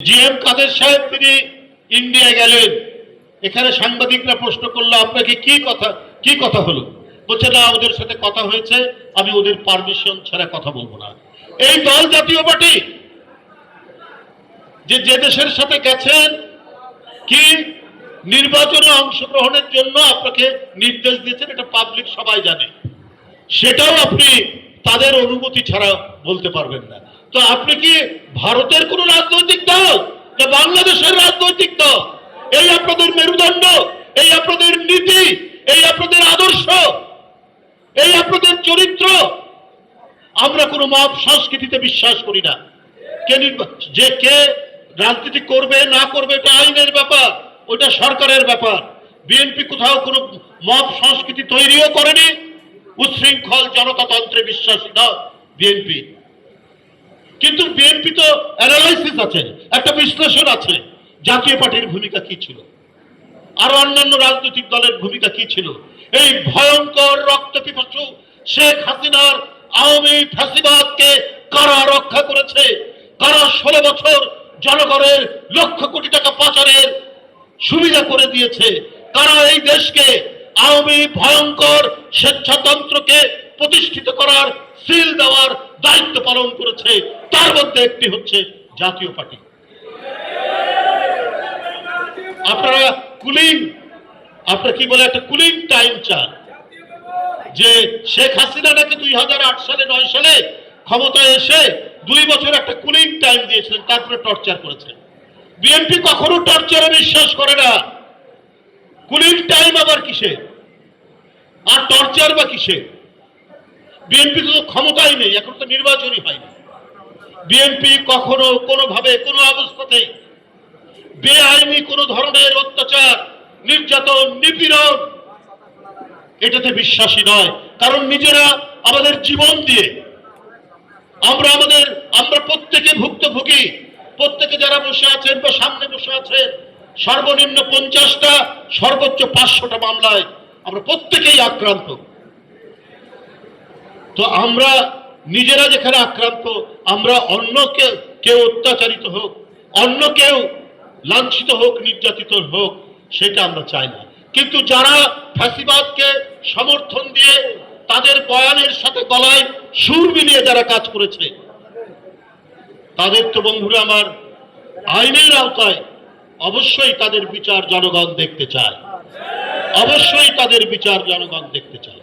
G M কাদের সাহেব তিনি India গেলেন। এখানে সাংবাদিকরা প্রশ্ন করল, আপনাকে কি কথা কি কথা হলো? বলছে, না, ওদের সাথে কথা হয়েছে, আমি ওদের পারমিশন ছাড়া কথা বলব না। এই দল জাতীয় পার্টি, যে যে দেশের সাথে গেছেন, কি নির্বাচনে অংশগ্রহণের জন্য আপনাকে নির্দেশ দিয়েছেন, এটা পাবলিক সবাই জানে। সেটাও আপনি তাদের অনুমতি ছাড়া বলতে পারবেন না। তো আপনি কি ভারতের কোন রাজনৈতিক দল না বাংলাদেশের রাজনৈতিক দল? এই আপনাদের মেরুদণ্ড, এই আপনাদের নীতি, এই আপনাদের আদর্শ, এই আপনাদের চরিত্র, আমরা কোনো মত সংস্কৃতিতে বিশ্বাস করি না। কে যে কে রাজনীতি করবে, না করবে, এটা আইনের ব্যাপার ওটা সরকারের ব্যাপার। বিএনপি কোথাও কোনো মব সংস্কৃতি তৈরিও করেনি। উচ্ছৃঙ্খল জনতাতন্ত্রে বিশ্বাসী না বিএনপি। কিন্তু বিএনপি তো অ্যানালাইসিস আছে, একটা বিশ্লেষণ আছে, জাতীয় পার্টির ভূমিকা কি ছিল? আর অন্যান্য রাজনৈতিক দলের ভূমিকা কি ছিল? এই ভয়ঙ্কর রক্ত পিপাসু শেখ হাসিনার আওয়ামী ফ্যাসিবাদকে কারা রক্ষা করেছে? কারা ষোলো বছর জনগণের লক্ষ কোটি টাকা পাচারের সুবিধা করে দিয়েছে? কারা এই দেশকে আওয়ামী ভয়ঙ্কর স্বেচ্ছাতন্ত্রকে প্রতিষ্ঠিত করার সিল দেওয়ার দায়িত্ব পালন করেছে, তার মধ্যে একটি হচ্ছে জাতীয় পার্টি। আপনারা কুলিং, আপনারা কি বলে একটা কুলিং টাইম চান? যে শেখ হাসিনা নাকি দুই হাজার আট সালে, নয় সালে ক্ষমতায় এসে দুই বছর একটা কুলিং টাইম দিয়েছিলেন, তারপরে টর্চার করেছেন। বিএনপি কখনো টর্চারে বিশ্বাস করে না। কুলিং টাইম আবার কিসে আর টর্চার বা কিসে বিএনপি তো ক্ষমতাই নেই, এখন তো নির্বাচনই হয়নি। বিএনপি কখনো কোনোভাবে, কোনো অবস্থাতেই বেআইনি কোনো ধরনের অত্যাচার, নির্যাতন, নিপীড়ন, এটাতে বিশ্বাসী নয়। কারণ নিজেরা আমাদের জীবন দিয়ে আমরা আমাদের, আমরা প্রত্যেকে ভুক্তভোগী। প্রত্যেকে যারা বসে আছেন বা সামনে বসে আছেন, সর্বনিম্ন পঞ্চাশটা, সর্বোচ্চ পাঁচশোটা মামলায় আমরা প্রত্যেকেই আক্রান্ত। তো আমরা নিজেরা যেখানে আক্রান্ত, আমরা অন্য কেউ অত্যাচারিত হোক, অন্য কেউ লাঞ্ছিত হোক নির্যাতিত হোক, সেটা আমরা চাই না। কিন্তু যারা ফ্যাসিবাদকে সমর্থন দিয়ে তাদের বয়ানের সাথে গলায় সুর মিলিয়ে যারা কাজ করেছে, তাদের তো বন্ধুরা আমার আইনের আওতায় অবশ্যই তাদের বিচার জনগণ দেখতে চায়। অবশ্যই তাদের বিচার জনগণ দেখতে চায়।